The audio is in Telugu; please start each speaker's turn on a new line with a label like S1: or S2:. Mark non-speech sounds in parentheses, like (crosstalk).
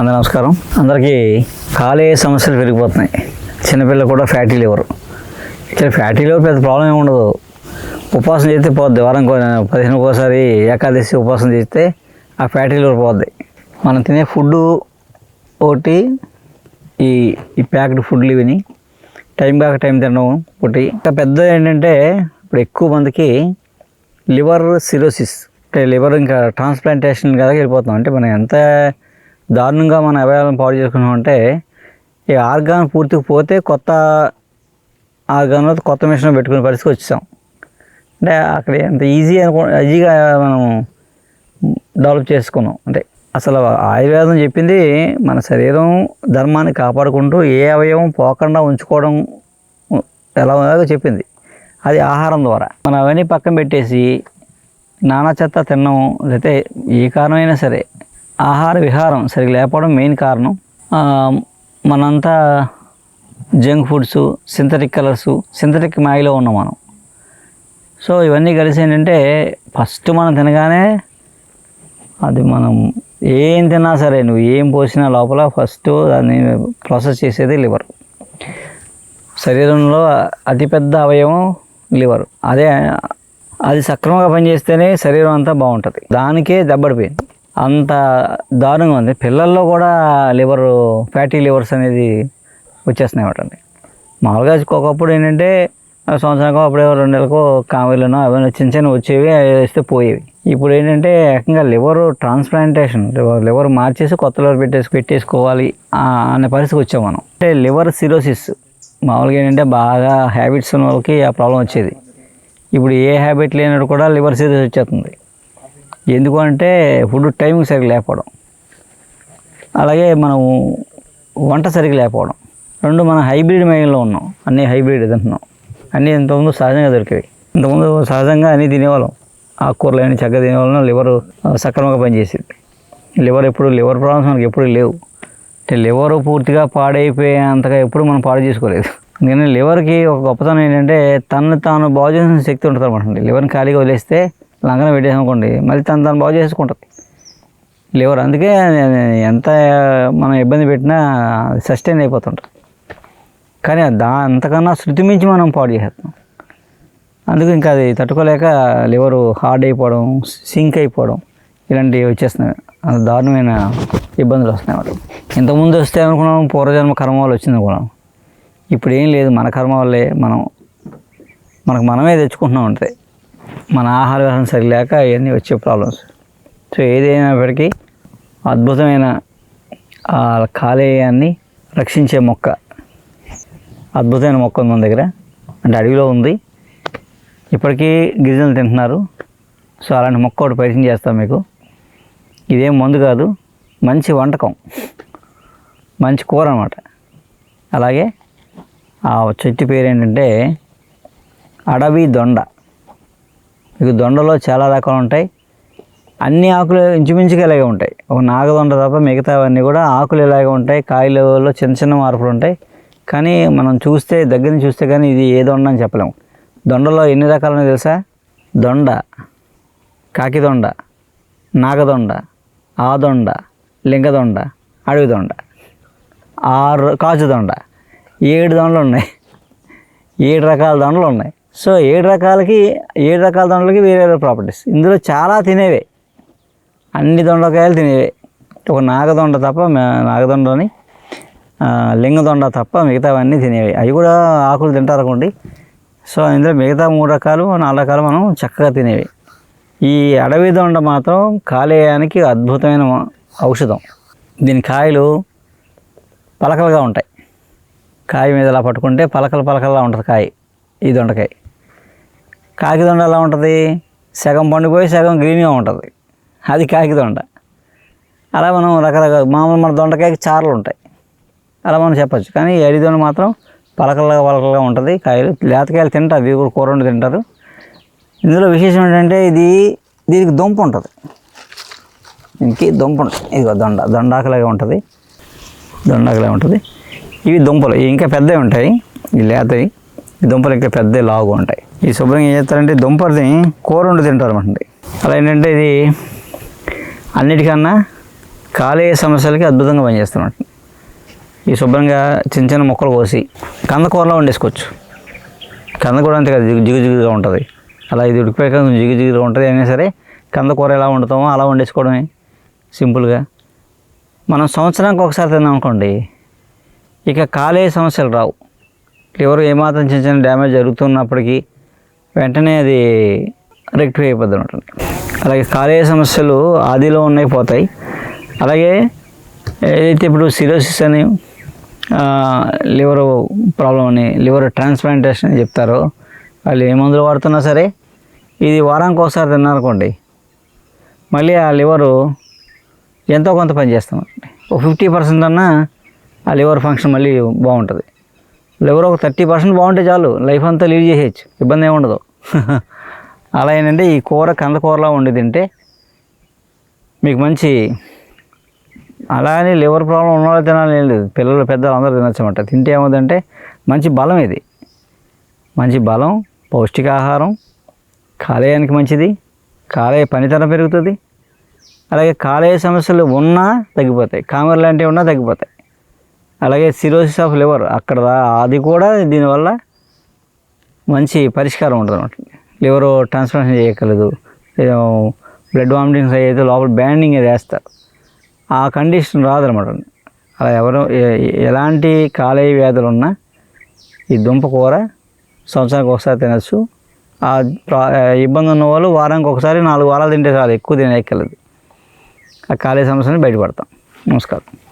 S1: అందరూ నమస్కారం. అందరికీ కాలేయ సమస్యలు పెరిగిపోతున్నాయి. చిన్నపిల్లలు కూడా ఫ్యాటీ లివర్. ఇక్కడ ఫ్యాటీ లివర్ పెద్ద ప్రాబ్లం ఏమి ఉండదు. ఉపవాసం చేస్తే పోద్ది. వారం పదిహేను ఒకసారి ఏకాదశి ఉపవాసం చేస్తే ఆ ఫ్యాటీ లివర్ పోద్ది. మనం తినే ఫుడ్ ఒకటి ఈ ఈ ప్యాక్డ్ ఫుడ్లు ఇవిని టైం కాక టైం తినడం ఒకటి. ఇంకా పెద్దది ఏంటంటే ఇప్పుడు ఎక్కువ మందికి లివర్ సిరోసిస్. అంటే లివర్ ఇంకా ట్రాన్స్ప్లాంటేషన్ కదా వెళ్ళిపోతాం అంటే మనం ఎంత దారుణంగా మన అవయవాలను పాడు చేసుకున్నాం అంటే ఈ ఆర్గాన్ పూర్తిగా పోతే కొత్త ఆర్గాన్లో కొత్త మిషన్ పెట్టుకునే పరిస్థితికి వచ్చాం అంటే అక్కడ ఎంత ఈజీ అనుకో ఈజీగా మనం డెవలప్ చేసుకున్నాం. అంటే అసలు ఆయుర్వేదం చెప్పింది మన శరీరం ధర్మాన్ని కాపాడుకుంటూ ఏ అవయవం పోకుండా ఉంచుకోవడం ఎలా ఉందో చెప్పింది. అది ఆహారం ద్వారా. మనం అవన్నీ పక్కన పెట్టేసి నానా చెత్త తినడం లేకపోతే ఏ కారణమైనా సరే ఆహార విహారం సరిగ్గా లేకపోవడం మెయిన్ కారణం. మనంతా junk foods synthetic colours synthetic మాయిలో ఉన్నాం మనం. సో ఇవన్నీ కలిసి ఏంటంటే ఫస్ట్ మనం తినగానే అది మనం ఏం తిన్నా సరే నువ్వు ఏం పోసినా లోపల ఫస్ట్ దాన్ని ప్రాసెస్ చేసేది లివర్. శరీరంలో అతిపెద్ద అవయవం లివర్. అదే అది సక్రమంగా పనిచేస్తేనే శరీరం అంతా బాగుంటుంది. దానికే దెబ్బడిపోయింది అంత దారుణంగా ఉంది. పిల్లల్లో కూడా లివర్ ఫ్యాటీ లివర్స్ అనేది వచ్చేస్తున్నాయి అండి మామూలుగా ఒకప్పుడు ఏంటంటే సంవత్సరానికి అప్పుడే రెండు నెలలకు కామెలను అవన్నీ చిన్న చిన్న వచ్చేవి అవి వేస్తే పోయేవి. ఇప్పుడు ఏంటంటే ఏకంగా లివర్ ట్రాన్స్ప్లాంటేషన్ లివర్ మార్చేసి కొత్త లివర్ పెట్టేసి పెట్టేసుకోవాలి అనే పరిస్థితికి వచ్చాం మనం. అంటే లివర్ సిరోసిస్ మామూలుగా ఏంటంటే బాగా హ్యాబిట్స్ ఉన్న వాళ్ళకి ఆ ప్రాబ్లం వచ్చేది. ఇప్పుడు ఏ హ్యాబిట్ లేనట్టు కూడా లివర్ సిరోసిస్ వచ్చేస్తుంది. ఎందుకంటే ఫుడ్ టైంకి సరిగ్గా లేకపోవడం. అలాగే మనం వంట సరిగ్గా లేకపోవడం. రెండు మనం హైబ్రిడ్ మైండ్లో ఉన్నాం. అన్నీ హైబ్రిడ్ తింటున్నాం. అన్నీ ఇంతకుముందు సహజంగా దొరికేవి. ఇంతకుముందు సహజంగా అన్నీ తినేవాళ్ళం. ఆకుకూరలు అన్నీ చక్కగా తినేవాళ్ళం. లివర్ సక్రమంగా పనిచేసేది. లివర్ ఎప్పుడు లివర్ ప్రాబ్లమ్స్ మనకి ఎప్పుడు లేవు. అంటే లివర్ పూర్తిగా పాడైపోయేంతగా ఎప్పుడు మనం పాడు చేసుకోలేదు. అందుకని లివర్కి ఒక గొప్పతనం ఏంటంటే తను తాను బాగు చేసిన శక్తి ఉంటుంది అనమాట లివర్ని ఖాళీగా వదిలేస్తే లంకన పెట్టేసామనుకోండి మళ్ళీ తను తను బాగు చేసుకుంటుంది. లివర్. అందుకే ఎంత మనం ఇబ్బంది పెట్టినా సస్టైన్ అయిపోతుంటుంది కానీ దా అంతకన్నా శృతి మించి మనం పాడు చేసేస్తాం. అందుకు ఇంకా అది తట్టుకోలేక లివరు హార్డ్ అయిపోవడం సింక్ అయిపోవడం ఇలాంటివి వచ్చేస్తున్నాయి. అంత దారుణమైన ఇబ్బందులు వస్తున్నాయి ఇంతకుముందు వస్తే అనుకున్నాం పూర్వజన్మ కర్మ వల్ల వచ్చింది అనుకున్నాం. ఇప్పుడు ఏం లేదు. మన కర్మ వల్లే మనం మనకు మనమే తెచ్చుకుంటున్నాం అంటే మన ఆహార విహారం సరిలేక ఇవన్నీ వచ్చే ప్రాబ్లమ్స్ సో ఏదైనప్పటికీ అద్భుతమైన ఆ కాలేయాన్ని రక్షించే మొక్క. అద్భుతమైన మొక్క ఉంది మన దగ్గర. అంటే అడవిలో ఉంది. ఇప్పటికీ గిరిజనులు తింటున్నారు. సో అలాంటి మొక్క ఒకటి పరిచయం చేస్తాం మీకు. ఇదేం మందు కాదు. మంచి వంటకం. మంచి కూర అనమాట అలాగే ఆ చెట్టు పేరు ఏంటంటే అడవి దొండ. మీకు దొండలో చాలా రకాలు ఉంటాయి. అన్ని ఆకులు ఇంచుమించుగా ఇలాగే ఉంటాయి. ఒక నాగదొండ తప్ప మిగతావన్నీ కూడా ఆకులు ఇలాగే ఉంటాయి. కాయలలో చిన్న చిన్న మార్పులు ఉంటాయి. కానీ మనం చూస్తే దగ్గర నుంచి చూస్తే కానీ ఇది ఏ దొండ అని చెప్పలేము. దొండలో ఎన్ని రకాలు తెలుసా? దొండ కాకిదొండ నాగదొండ ఆదొండ లింగదొండ అడవి దొండ ఆరు కాచు దొండ ఏడు దొండలు ఉన్నాయి. ఏడు రకాల దొండలు ఉన్నాయి. సో ఏడు రకాలకి ఏడు రకాల దొండలకి వేరే వేరే ప్రాపర్టీస్ ఇందులో చాలా తినేవే. అన్ని దొండకాయలు తినేవే. ఒక నాగదొండ తప్ప నాగదొండని లింగదొండ తప్ప మిగతావన్నీ తినేవి. అవి కూడా ఆకులు తింటారనుకోండి. సో ఇందులో మిగతా మూడు రకాలు నాలుగు రకాలు మనం చక్కగా తినేవి. ఈ అడవి దొండ మాత్రం కాలేయానికి అద్భుతమైన ఔషధం. దీని కాయలు పలకలుగా ఉంటాయి. కాయ మీద ఇలా పట్టుకుంటే పలకలు పలకల్లా ఉంటుంది కాయ. ఈ దొండకాయ. కాకి దొండ ఎలా ఉంటుంది? సగం పండిపోయి సగం గ్రీన్గా ఉంటుంది. అది కాకి దొండ. అలా మనం రకరకాల మామూలు మన దొండకాయకి చారలు ఉంటాయి. అలా మనం చెప్పచ్చు. కానీ ఈ అడిదొండ మాత్రం పలకలుగా పలకలుగా ఉంటుంది. కాయలు లేతకాయలు తింటారు. ఇవి కూడా కూర వండి తింటారు. ఇందులో విశేషం ఏంటంటే ఇది దీనికి దుంప ఉంటుంది. దీనికి దుంప ఉంటుంది. ఇదిగో దొండ దొండాకలాగా ఉంటుంది. దొండాకలాగా ఉంటుంది. ఇవి దుంపలు. ఇంకా పెద్దవి ఉంటాయి. ఈ లేతవి. ఈ దుంపలు ఇంకా పెద్ద లావుగా ఉంటాయి. ఈ శుభ్రంగా ఏం చేస్తారంటే దుంపలని కూర వండి తింటారు అనమాట అలా ఏంటంటే ఇది అన్నిటికన్నా కాలేయ సమస్యలకి అద్భుతంగా పనిచేస్తున్నట్టు ఈ శుభ్రంగా చిన్న చిన్న మొక్కలు కోసి కందకూరలో వండేసుకోవచ్చు. కందకూర అంతే కదా జిగు ఉంటుంది. అలా ఇది ఉడికిపోయాక కొంచెం జిగు జిగుగా ఉంటుంది అయినా సరే కందకూర ఎలా వండుతామో అలా వండేసుకోవడమే సింపుల్గా. మనం సంవత్సరానికి ఒకసారి తిన్నాం అనుకోండి ఇక కాలేయ సమస్యలు రావు. లివర్ ఏమాత్రం చిన్న చిన్న డ్యామేజ్ జరుగుతున్నప్పటికీ వెంటనే అది రెక్టిఫై అయిపోద్ది ఉంటుంది. అలాగే కాలేయ సమస్యలు ఆదిలో ఉన్నాయి పోతాయి. అలాగే ఏదైతే ఇప్పుడు సిరోసిస్ అని లివర్ ప్రాబ్లం అని లివర్ ట్రాన్స్ప్లాంటేషన్ అని చెప్తారో వాళ్ళు ఏ మందులు వాడుతున్నా సరే ఇది వారానికి ఒకసారి తిన్నారనుకోండి మళ్ళీ ఆ లివరు ఎంతో కొంత పనిచేస్తాం ఒక ఫిఫ్టీ పర్సెంట్ అన్నా ఆ లివర్ ఫంక్షన్ మళ్ళీ బాగుంటుంది. లివర్ ఒక థర్టీ పర్సెంట్ బాగుంటే చాలు. లైఫ్ అంతా లీడ్ చేసేయచ్చు. ఇబ్బంది ఏమి ఉండదు. (laughs) అలా ఏంటంటే ఈ కూర కంద కూరలా వండి తింటే మీకు మంచి అలానే లివర్ ప్రాబ్లం ఉన్న వాళ్ళు తినాలని ఏం లేదు. పిల్లలు పెద్దలు అందరూ తినచ్చమాట తింటే ఏమవుతుందంటే మంచి బలం ఇది. మంచి బలం పౌష్టికాహారం కాలేయానికి మంచిది. కాలేయ పనితనం పెరుగుతుంది. అలాగే కాలేయ సమస్యలు ఉన్నా తగ్గిపోతాయి. కామెర్ లాంటివి ఉన్నా తగ్గిపోతాయి. అలాగే సిరోసిస్ ఆఫ్ లివర్ అక్కడ అది కూడా దీనివల్ల మంచి పరిష్కారం ఉంటుంది అనమాట లివర్ ట్రాన్స్ప్లాంటేషన్ చేయగలదు బ్లడ్ వామిటింగ్స్ అయితే లోపల బ్యాండింగ్ వేస్తారు ఆ కండిషన్ రాదనమాట అలా ఎవరు ఎలాంటి కాలేయ వ్యాధులు ఉన్నా ఈ దుంప కూర సంవత్సరానికి ఒకసారి తినచ్చు. ఆ ఇబ్బంది ఉన్న వాళ్ళు వారానికి ఒకసారి నాలుగు వారాలు తింటే చాలు ఎక్కువ తినేయక్కర్లేదు. ఆ కాలేయ సమస్యని బయటపడతాం. నమస్కారం.